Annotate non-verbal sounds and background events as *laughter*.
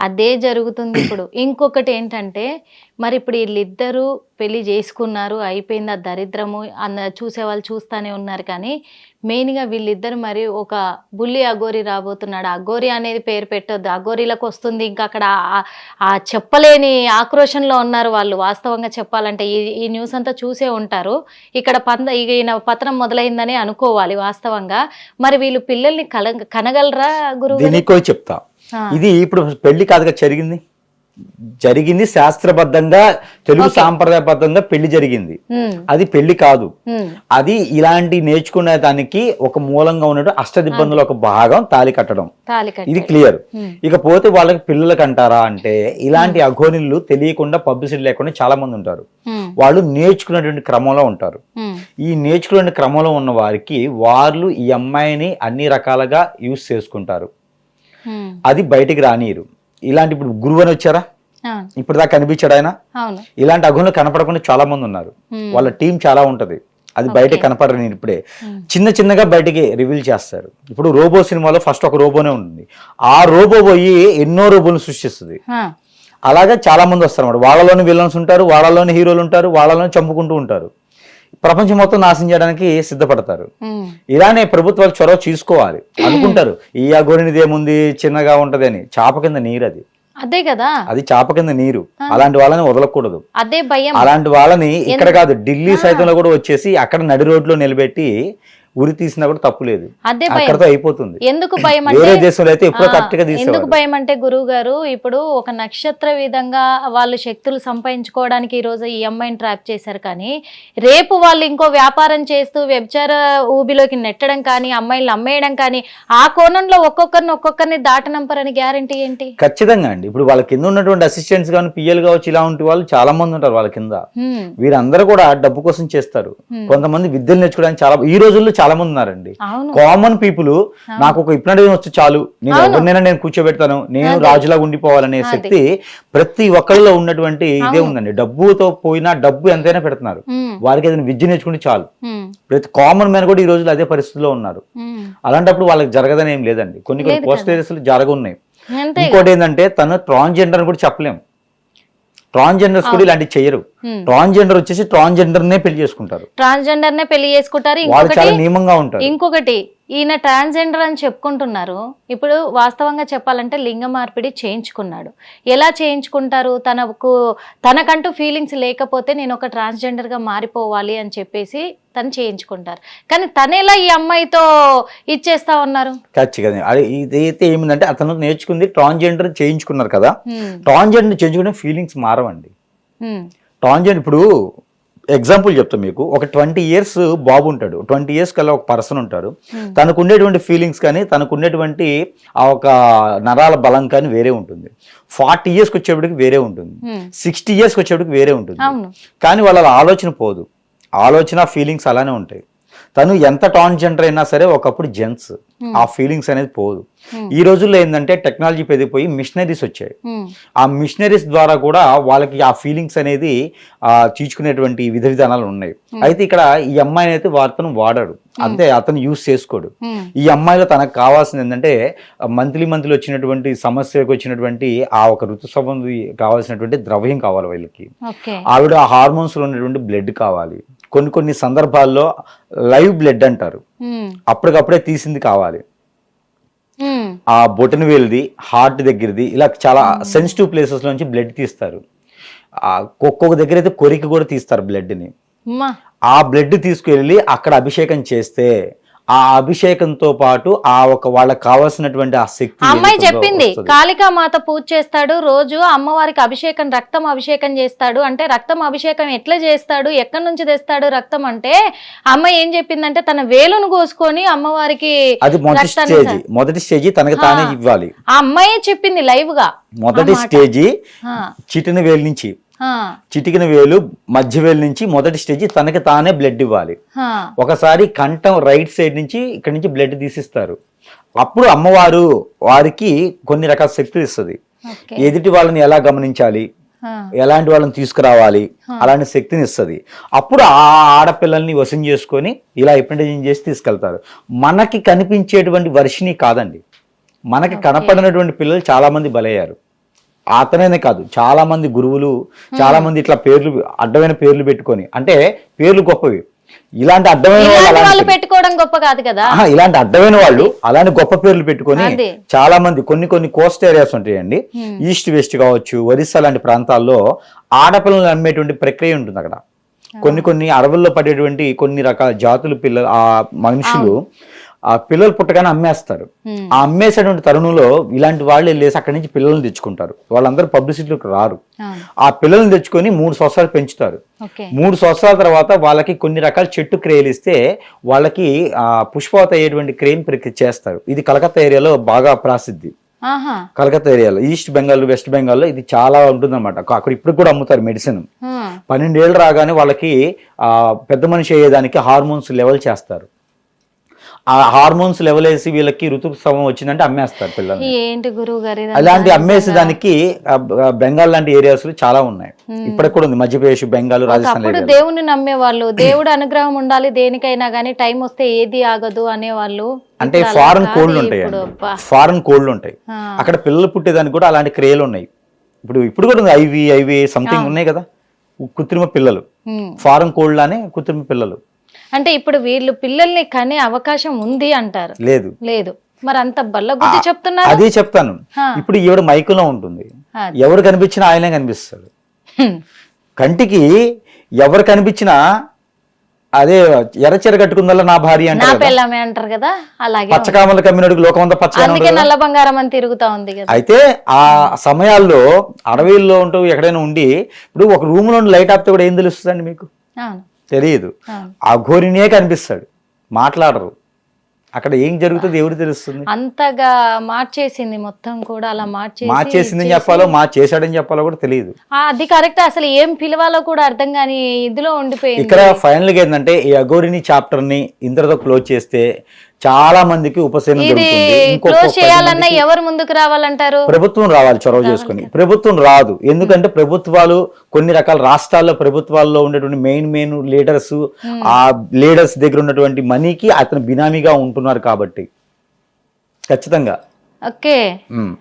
అదే జరుగుతుంది ఇప్పుడు. ఇంకొకటి ఏంటంటే మరి ఇప్పుడు వీళ్ళిద్దరూ పెళ్ళి చేసుకున్నారు అయిపోయింది ఆ దరిద్రము అన్న చూసే వాళ్ళు చూస్తానే ఉన్నారు కానీ మెయిన్గా వీళ్ళిద్దరు మరి ఒక బుల్లి అగోరి రాబోతున్నాడు. అగోరి అనేది పేరు పెట్టొద్దు. అగోరీలకు వస్తుంది ఇంకా అక్కడ ఆ- చెప్పలేని ఆక్రోషంలో ఉన్నారు వాళ్ళు. వాస్తవంగా చెప్పాలంటే ఈ ఈ న్యూస్ అంతా చూసే ఉంటారు. ఇక్కడ పంద ఈయన పత్రం మొదలైందని అనుకోవాలి వాస్తవంగా. మరి వీళ్ళు పిల్లల్ని కల కనగలరా గురువు చెప్తా. ఇది ఇప్పుడు పెళ్ళి కాదుగా జరిగింది? జరిగింది శాస్త్రబద్ధంగా తెలుగు సాంప్రదాయబద్ధంగా పెళ్ళి జరిగింది. అది పెళ్ళి కాదు. అది ఇలాంటి నేర్చుకునే దానికి ఒక మూలంగా ఉన్నట్టు అష్టదిబ్బందులు ఒక భాగం తాలి కట్టడం. ఇది క్లియర్. ఇకపోతే వాళ్ళకి పిల్లలకి అంటారా అంటే ఇలాంటి అఘోనిళ్ళు తెలియకుండా పబ్లిసిటీ లేకుండా చాలా మంది ఉంటారు వాళ్ళు నేర్చుకునేటువంటి క్రమంలో ఉంటారు. ఈ నేర్చుకునే క్రమంలో ఉన్న వారికి వాళ్ళు ఈ అమ్మాయిని అన్ని రకాలుగా యూస్ చేసుకుంటారు. అది బయటికి రానియరు. ఇలాంటి ఇప్పుడు గురువు అని వచ్చారా? ఇప్పుడు దాకా కనిపించాడు ఆయన? ఇలాంటి అఘోనులు కనపడకుండా చాలా మంది ఉన్నారు. వాళ్ళ టీం చాలా ఉంటది. అది బయట కనపడని ఇప్పుడే. చిన్న చిన్నగా బయటికి రివీల్ చేస్తారు. ఇప్పుడు రోబో సినిమాలో ఫస్ట్ ఒక రోబోనే ఉంటుంది. ఆ రోబో పోయి ఎన్నో రోబోలు సృష్టిస్తుంది. అలాగే చాలా మంది వస్తారు అన్నమాట. వాళ్ళలోని విలన్స్ ఉంటారు వాళ్ళలోని హీరోలు ఉంటారు వాళ్ళలోని చంపుకుంటూ ఉంటారు. ప్రపంచం మొత్తం నాశనం చేయడానికి సిద్ధపడతారు. ఇలానే ప్రభుత్వాలు చొరవ చూసుకోవాలి. అనుకుంటారు ఈ అగోరినిది ఏముంది చిన్నగా ఉంటది అని. చాప కింద నీరు అది. అదే కదా. అది చాప కింద నీరు. అలాంటి వాళ్ళని వదలకూడదు. అదే భయం. అలాంటి వాళ్ళని ఇక్కడ కాదు ఢిల్లీ సైతంలో కూడా వచ్చేసి అక్కడ నడి రోడ్లో నిలబెట్టి ఉరి తీసినా కూడా తప్పు లేదు. అదే భయం. అయిపోతుంది. ఎందుకు భయం వేరే అంటే దేశంలో అయితే ఎప్పుడో కరెక్ట్గా ఎందుకు భయం అంటే గురువు గారు ఇప్పుడు ఒక నక్షత్ర విధంగా వాళ్ళు శక్తులు సంపాదించుకోవడానికి ఈ రోజు ఈ అమ్మాయిని ట్రాప్ చేశారు కానీ రేపు వాళ్ళు ఇంకో వ్యాపారం చేస్తూ వ్యభిచార ఊబిలోకి నెట్టడం కానీ అమ్మాయిలు అమ్మేయడం కానీ ఆ కోణంలో ఒక్కొక్కరిని ఒక్కొక్కరిని దాటనంపరని గ్యారంటీ ఏంటి? ఖచ్చితంగా అండి. ఇప్పుడు వాళ్ళ కింద ఉన్నటువంటి అసిస్టెంట్స్ కానీ పిఎల్ కావచ్చు ఇలా ఉంటే వాళ్ళు చాలా మంది ఉంటారు వాళ్ళ కింద. వీరందరూ కూడా డబ్బు కోసం చేస్తారు. కొంతమంది విద్యలు నేర్చుకోవడానికి చాలా ఈ రోజుల్లో చాలా మంది ఉన్నారండి. కామన్ పీపుల్ నాకు ఒక ఇప్నడిజం వస్తే చాలు. నేను ఎవరినైనా నేను కూర్చోబెడతాను. నేను రాజులాగా ఉండిపోవాలనే శక్తి ప్రతి ఒక్కరిలో ఉన్నటువంటి ఇదే ఉందండి. డబ్బుతో పోయినా డబ్బు ఎంతైనా పెడుతున్నారు. వారికి ఏదైనా విద్య నేర్చుకుంటే చాలు. ప్రతి కామన్ మ్యాన్ కూడా ఈ రోజుల్లో అదే పరిస్థితిలో ఉన్నారు. అలాంటప్పుడు వాళ్ళకి జరగదని ఏం లేదండి. కొన్ని కొన్ని పోస్ట్ ఏరియాస్లో జరగవున్నాయి అంతే ఇంకోటి ఏంటంటే తను ట్రాన్స్జెండర్ కూడా చెప్పలేం. ట్రాన్స్జెండర్స్ కూడా ఇలాంటివి చేయరు. ట్రాన్స్జెండర్ వచ్చేసి ట్రాన్స్జెండర్ నే పెళ్ళి చేసుకుంటారు. ట్రాన్స్జెండర్ నే పెళ్ళి చేసుకుంటారు. వాళ్ళు చాలా నియమంగా ఉంటారు. ఇంకొకటి ఈయన ట్రాన్స్జెండర్ అని చెప్పుకుంటున్నారు. ఇప్పుడు వాస్తవంగా చెప్పాలంటే లింగ మార్పిడి చేయించుకున్నాడు. ఎలా చేయించుకుంటారు? తనకు తనకంటూ ఫీలింగ్స్ లేకపోతే నేను ఒక transgender గా మారిపోవాలి అని చెప్పేసి తను చేయించుకుంటారు. కానీ తను ఎలా ఈ అమ్మాయితో ఇచ్చేస్తా ఉన్నారు? ఖచ్చితంగా. అది ఇదైతే ఏమిందంటే అతను నేర్చుకుంది ట్రాన్స్జెండర్ చేయించుకున్నారు కదా. ట్రాన్స్జెండర్ చేయించుకునే ఫీలింగ్స్ మారవండి. ట్రాన్స్జెండర్ ఇప్పుడు ఎగ్జాంపుల్ చెప్తాను మీకు. ఒక ట్వంటీ ఇయర్స్ బాబు ఉంటాడు. ట్వంటీ ఇయర్స్ కల్లా ఒక పర్సన్ ఉంటారు తనకు ఉండేటువంటి ఫీలింగ్స్ కానీ తనకు ఉండేటువంటి ఆ ఒక నరాల బలం కానీ వేరే ఉంటుంది. ఫార్టీ ఇయర్స్కి వచ్చేప్పటికి వేరే ఉంటుంది. హ్మ్. సిక్స్టీ ఇయర్స్కి వచ్చేప్పటికి వేరే ఉంటుంది. కానీ వాళ్ళ ఆలోచన పోదు. ఆలోచన ఫీలింగ్స్ అలానే ఉంటాయి. తను ఎంత ట్రాన్స్జెండర్ అయినా సరే ఒకప్పుడు జెంట్స్ ఆ ఫీలింగ్స్ అనేది పోదు. ఈ రోజుల్లో ఏంటంటే టెక్నాలజీ పెరిగిపోయి మిషనరీస్ వచ్చాయి. హ్మ్, ఆ మిషనరీస్ ద్వారా కూడా వాళ్ళకి ఆ ఫీలింగ్స్ అనేది ఆ తీర్చుకునేటువంటి విధ విధానాలు ఉన్నాయి. అయితే ఇక్కడ ఈ అమ్మాయిని అయితే వార్తను వాడాడు. అంతే అతను యూస్ చేసుకోడు. ఈ అమ్మాయిలో తనకు కావాల్సింది ఏంటంటే మంత్లీ మంత్లీ వచ్చినటువంటి సమస్యకు వచ్చినటువంటి ఆ ఒక ఋతుస్రవంది కావాల్సినటువంటి ద్రవ్యం కావాలి వీళ్ళకి. ఆవిడ హార్మోన్స్లో ఉన్నటువంటి బ్లడ్ కావాలి. కొన్ని కొన్ని సందర్భాల్లో లైవ్ బ్లడ్ అంటారు. అప్పటికప్పుడే తీసింది కావాలి. ఆ బొటన వేలుది హార్ట్ దగ్గరది ఇలా చాలా సెన్సిటివ్ ప్లేసెస్ నుంచి బ్లడ్ తీస్తారు. ఆ ఒక్కొక్క దగ్గర అయితే కొరికి కూడా తీస్తారు బ్లడ్ని. ఆ బ్లడ్ తీసుకెళ్ళి అక్కడ అభిషేకం చేస్తే ఆ అభిషేకంతో పాటు ఆ ఒక వాళ్ళకి కావాల్సినటువంటి ఆ శక్తి అమ్మాయి చెప్పింది. కాళికా మాత పూజ చేస్తాడు రోజు అమ్మవారికి అభిషేకం రక్తం అభిషేకం చేస్తాడు. అంటే రక్తం అభిషేకం ఎట్లా చేస్తాడు ఎక్కడి నుంచి తెస్తాడు రక్తం అంటే అమ్మాయి ఏం చెప్పిందంటే తన వేలును కోసుకొని అమ్మవారికి అది మొదటి స్టేజ్ మొదటి స్టేజ్ తనకి తానే ఇవ్వాలి. ఆ అమ్మాయే చెప్పింది లైవ్గా మొదటి స్టేజి చిటిన వేలు నుంచి. చిటికిన వేలు మధ్య వేలు నుంచి మొదటి స్టేజ్ తనకి తానే బ్లడ్ ఇవ్వాలి. ఒకసారి కంఠం రైట్ సైడ్ నుంచి ఇక్కడ నుంచి బ్లడ్ తీసిస్తారు. అప్పుడు అమ్మవారు వారికి కొన్ని రకాల శక్తులు ఇస్తుంది. ఎదుటి వాళ్ళని ఎలా గమనించాలి? ఎలాంటి వాళ్ళని తీసుకురావాలి? అలాంటి శక్తిని ఇస్తుంది. అప్పుడు ఆ ఆడపిల్లల్ని వశం చేసుకొని ఇలా ఎప్రిటైజింగ్ చేసి తీసుకెళ్తారు. మనకి కనిపించేటువంటి వర్షిని కాదండి. మనకి కనపడినటువంటి పిల్లలు చాలా మంది బలయ్యారు. అతనేనే కాదు చాలా మంది గురువులు చాలా మంది ఇట్లా పేర్లు అడ్డమైన పేర్లు పెట్టుకొని అంటే పేర్లు గొప్పవి. ఇలాంటి అడ్డమైన వాళ్ళు పెట్టుకోవడం గొప్ప కాదు కదా? ఇలాంటి అడ్డమైన వాళ్ళు అలాంటి గొప్ప పేర్లు పెట్టుకొని. చాలా మంది కొన్ని కొన్ని కోస్ట్ ఏరియాస్ ఉంటాయండి. ఈస్ట్ వెస్ట్ కావచ్చు ఒరిస్సా లాంటి ప్రాంతాల్లో ఆడపిల్లలు అమ్మేటువంటి ప్రక్రియ ఉంటుంది అక్కడ. కొన్ని కొన్ని అడవుల్లో పడేటువంటి కొన్ని రకాల జాతుల పిల్లలు ఆ మనుషులు ఆ పిల్లలు పుట్టగానే అమ్మేస్తారు. ఆ అమ్మేసేటువంటి తరుణంలో ఇలాంటి వాళ్ళు వెళ్ళేసి అక్కడి నుంచి పిల్లల్ని తెచ్చుకుంటారు. వాళ్ళందరూ పబ్లిసిటీలోకి రారు. ఆ పిల్లల్ని తెచ్చుకొని మూడు సంవత్సరాలు పెంచుతారు. మూడు సంవత్సరాల తర్వాత వాళ్ళకి కొన్ని రకాల చెట్టు క్రేలు ఇస్తే వాళ్ళకి ఆ పుష్పవత అయ్యేటువంటి క్రేన్ ప్రక్రియ చేస్తారు. ఇది కలకత్తా ఏరియాలో బాగా ప్రసిద్ధి. కలకత్తా ఏరియాలో ఈస్ట్ బెంగాల్ వెస్ట్ బెంగాల్లో ఇది చాలా ఉంటుందన్నమాట. అక్కడ ఇప్పుడు కూడా అమ్ముతారు మెడిసిన్. పన్నెండేళ్ళు రాగానే వాళ్ళకి ఆ పెద్ద మనిషి అయ్యేదానికి హార్మోన్స్ లెవెల్ చేస్తారు. ఆ హార్మోన్స్ లెవెల్ వేసి వీళ్ళకి ఋతుస్రావం వచ్చిందంటే అమ్మేస్తారు పిల్లల్ని. ఏంటి గురువు గారు? అలాంటి అమ్మేసి దానికి బెంగాల్ లాంటి ఏరియాస్ చాలా ఉన్నాయి. ఇప్పటికి కూడా ఉంది. మధ్యప్రదేశ్ బెంగాల్ రాజస్థాన్ దేవుణ్ణి నమ్మేవాళ్ళు. *clears throat* దేవుడు అనుగ్రహం ఉండాలి దేనికైనా గానీ టైం వస్తే ఏది ఆగదు అనేవాళ్ళు. అంటే ఫారెన్ కోళ్ళు ఉంటాయి. ఫారెన్ కోళ్ళు ఉంటాయి. అక్కడ పిల్లలు పుట్టేదానికి కూడా అలాంటి క్రియలు ఉన్నాయి. ఇప్పుడు ఇప్పుడు కూడా ఉంది. ఐవి ఐవి సంథింగ్ ఉన్నాయి కదా. కృత్రిమ పిల్లలు. ఫారెన్ కోళ్ళనే కృత్రిమ పిల్లలు. అంటే ఇప్పుడు వీళ్ళు పిల్లల్ని కనే అవకాశం ఉంది అంటారు. లేదు. లేదు. మరి అంత బల్లగుద్ది చెప్తున్నారు? అదే చెప్తాను. ఇప్పుడు ఈవిడ మైకులో ఉంటుంది. ఎవరు కనిపించినా ఆయనే కనిపిస్తాడు. కంటికి ఎవరు కనిపించినా అదే ఎర్రచీర కట్టుకుందల్లా నా భార్య అంటారు కదా. అలాగే పచ్చకామల కమ్మినడుగు లోకమంతా పచ్చగా అందుకే నల్ల బంగారం అని తిరుగుతా ఉంది అయితే ఆ సమయాల్లో అడవిల్లో ఉంటూ ఎక్కడైనా ఉండి ఇప్పుడు ఒక రూమ్లో లైట్ ఆపితే కూడా ఏం తెలుస్తుందండి మీకు? తెలియదు ఆ. ఘోరినే కనిపిస్తాడు. మాట్లాడరు. అక్కడ ఏం జరుగుతుంది ఎవరు తెలుస్తుంది? అంతగా మార్చేసింది మొత్తం కూడా అలా మార్చేసి మార్చేసిందని చెప్పాలో మా చేశాడని చెప్పాలో కూడా తెలియదు అది కరెక్ట్ అసలు ఏం పిలవాలో కూడా అర్థం కాని ఇదిలో ఉండిపోయింది. ఇక్కడ ఫైనల్గా ఏంటంటే ఈ అఘోరిని చాప్టర్ని ఇంతటితో క్లోజ్ చేస్తే చాలా మందికి ఉపశమనం చేయాలన్నా ఎవరు ముందుకు రావాలంటారు? ప్రభుత్వం రావాలి చొరవ చేసుకుని. ప్రభుత్వం రాదు. ఎందుకంటే ప్రభుత్వాలు కొన్ని రకాల రాష్ట్రాల్లో ప్రభుత్వాల్లో ఉన్నటువంటి మెయిన్ మెయిన్ లీడర్స్ ఆ లీడర్స్ దగ్గర ఉన్నటువంటి మనీకి అతను బినామీగా ఉంటున్నారు కాబట్టి. ఖచ్చితంగా. ఓకే. ఉమ్.